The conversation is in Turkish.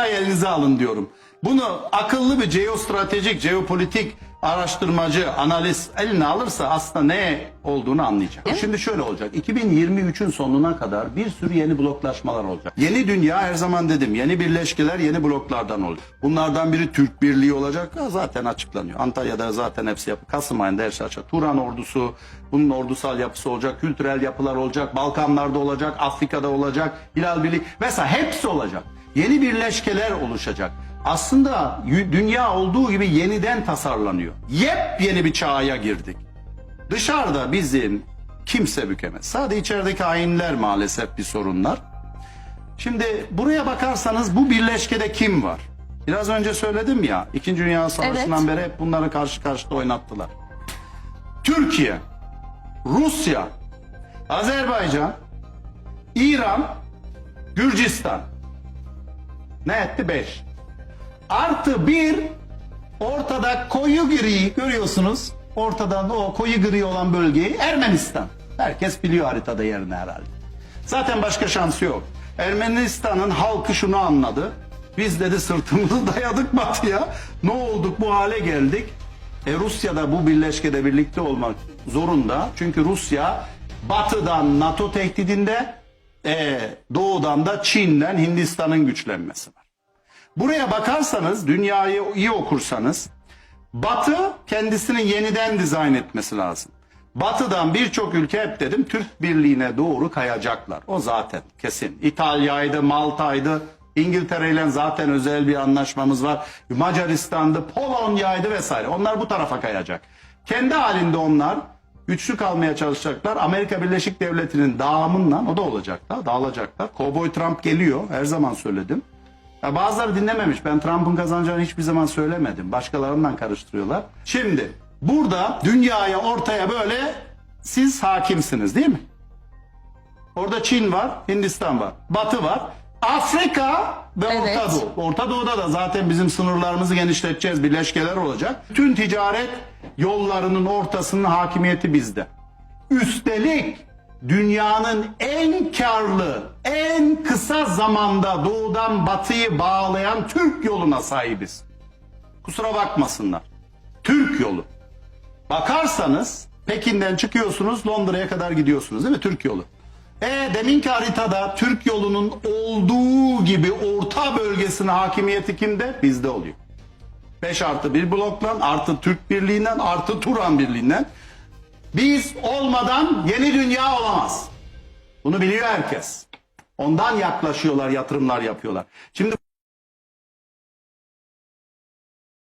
haritayı elinize alın diyorum. Bunu akıllı bir jeostratejik, jeopolitik araştırmacı, analist eline alırsa aslında ne olduğunu anlayacak. Şimdi şöyle olacak. 2023'ün sonuna kadar bir sürü yeni bloklaşmalar olacak. Yeni dünya her zaman dedim yeni birleşkeler yeni bloklardan olacak. Bunlardan biri Türk Birliği olacak. Zaten açıklanıyor. Antalya'da zaten hepsi yapı. Kasım ayında her şey açık. Turan ordusu, bunun ordusal yapısı olacak. Kültürel yapılar olacak. Balkanlarda olacak. Afrika'da olacak. Hilal Birliği vesaire hepsi olacak. Yeni birleşkeler oluşacak. Aslında dünya olduğu gibi yeniden tasarlanıyor. Yepyeni bir çağa girdik. Dışarıda bizim kimse bükemez. Sadece içerideki hainler maalesef bir sorunlar. Şimdi buraya bakarsanız bu birleşkede kim var? Biraz önce söyledim ya, İkinci Dünya Savaşı'ndan beri hep bunları karşı karşıya oynattılar. Türkiye, Rusya, Azerbaycan, İran, Gürcistan. Ne etti? Beş. Artı bir ortada koyu gri görüyorsunuz. Ortadan o koyu gri olan bölgeyi Ermenistan. Herkes biliyor haritada yerini herhalde. Zaten başka şansı yok. Ermenistan'ın halkı şunu anladı. Biz dedi sırtımızı dayadık batıya. Ne olduk bu hale geldik. E Rusya da bu birleşkede birlikte olmak zorunda. Çünkü Rusya batıdan NATO tehdidinde e, doğudan da Çin'den Hindistan'ın güçlenmesi var. Buraya bakarsanız, dünyayı iyi okursanız, Batı kendisini yeniden dizayn etmesi lazım. Batı'dan birçok ülke hep dedim Türk Birliği'ne doğru kayacaklar. O zaten kesin. İtalya'ydı, Malta'ydı, İngiltere ile zaten özel bir anlaşmamız var. Macaristan'dı, Polonya'ydı vesaire. Onlar bu tarafa kayacak. Kendi halinde onlar güçlü kalmaya çalışacaklar. Amerika Birleşik Devletleri'nin dağımından o da olacaklar, dağılacaklar. Cowboy Trump geliyor, her zaman söyledim. Ya bazıları dinlememiş. Ben Trump'ın kazanacağını hiçbir zaman söylemedim. Başkalarından karıştırıyorlar. Şimdi burada dünyaya ortaya böyle siz hakimsiniz değil mi? Orada Çin var, Hindistan var, Batı var. Afrika ve Evet. Orta Doğu. Orta Doğu'da da zaten bizim sınırlarımızı genişleteceğiz. Birleşkeler olacak. Bütün ticaret yollarının ortasının hakimiyeti bizde. Üstelik dünyanın en karlı, en kısa zamanda doğudan batıyı bağlayan Türk yoluna sahibiz. Kusura bakmasınlar. Türk yolu. Bakarsanız Pekin'den çıkıyorsunuz Londra'ya kadar gidiyorsunuz değil mi? Türk yolu. E deminki haritada Türk yolunun olduğu gibi orta bölgesine hakimiyeti kimde? Bizde oluyor. 5 artı 1 bloklan artı Türk Birliği'nden artı Turan Birliği'nden. Biz olmadan yeni dünya olamaz. Bunu biliyor herkes. Ondan yaklaşıyorlar, yatırımlar yapıyorlar. Şimdi